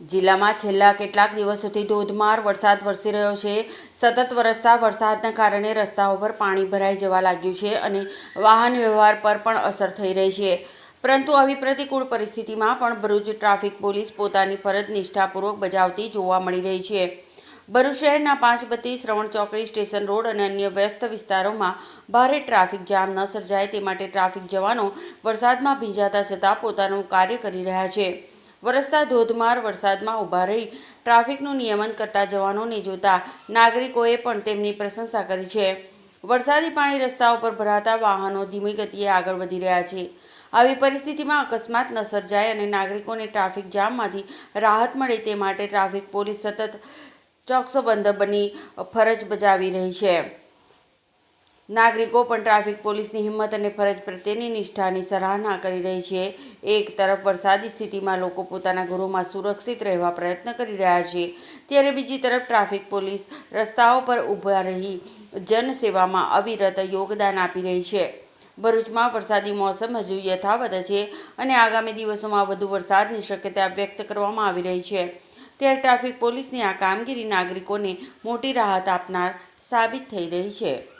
જિલ્લામાં છેલ્લા કેટલાક દિવસોથી ધોધમાર વરસાદ વરસી રહ્યો છે. સતત વરસતા વરસાદના કારણે રસ્તાઓ પર પાણી ભરાઈ જવા લાગ્યું છે અને વાહન વ્યવહાર પર પણ અસર થઈ રહી છે. પરંતુ આવી પ્રતિકૂળ પરિસ્થિતિમાં પણ ભરૂચ ટ્રાફિક પોલીસ પોતાની ફરજ નિષ્ઠાપૂર્વક બજાવતી જોવા મળી રહી છે. ભરૂચ શહેરના પાંચ બત્રીસ શ્રવણ ચોકડી સ્ટેશન રોડ અને અન્ય વ્યસ્ત વિસ્તારોમાં ભારે ટ્રાફિક જામ ન સર્જાય તે માટે ટ્રાફિક જવાનો વરસાદમાં ભીંજાતા છતાં પોતાનું કાર્ય કરી રહ્યા છે. વરસતા ધોધમાર વરસાદમાં ઊભા રહી ટ્રાફિકનું નિયમન કરતા જવાનોને જોતા નાગરિકોએ પણ તેમની પ્રશંસા કરી છે. વરસાદી પાણી રસ્તાઓ પર ભરાતા વાહનો ધીમી ગતિએ આગળ વધી રહ્યા છે. આવી પરિસ્થિતિમાં અકસ્માત ન સર્જાય અને નાગરિકોને ટ્રાફિક જામમાંથી રાહત મળે તે માટે ટ્રાફિક પોલીસ સતત ચોકસોબંધ બની ફરજ બજાવી રહી છે. નાગરિકો પણ ટ્રાફિક પોલીસની હિંમત અને ફરજ પ્રત્યેની નિષ્ઠાની સરાહના કરી રહી છે. એક તરફ વરસાદી સ્થિતિમાં લોકો પોતાના ઘરોમાં સુરક્ષિત રહેવા પ્રયત્ન કરી રહ્યા છે. ત્યારે બીજી તરફ ટ્રાફિક પોલીસ રસ્તાઓ પર ઊભા રહી જનસેવામાં અવિરત યોગદાન આપી રહી છે. ભરૂચમાં વરસાદી મોસમ હજુ યથાવત છે અને આગામી દિવસોમાં વધુ વરસાદની શક્યતા વ્યક્ત કરવામાં આવી રહી છે. ત્યારે ટ્રાફિક પોલીસની આ કામગીરી નાગરિકોને મોટી રાહત આપનાર સાબિત થઈ રહી છે.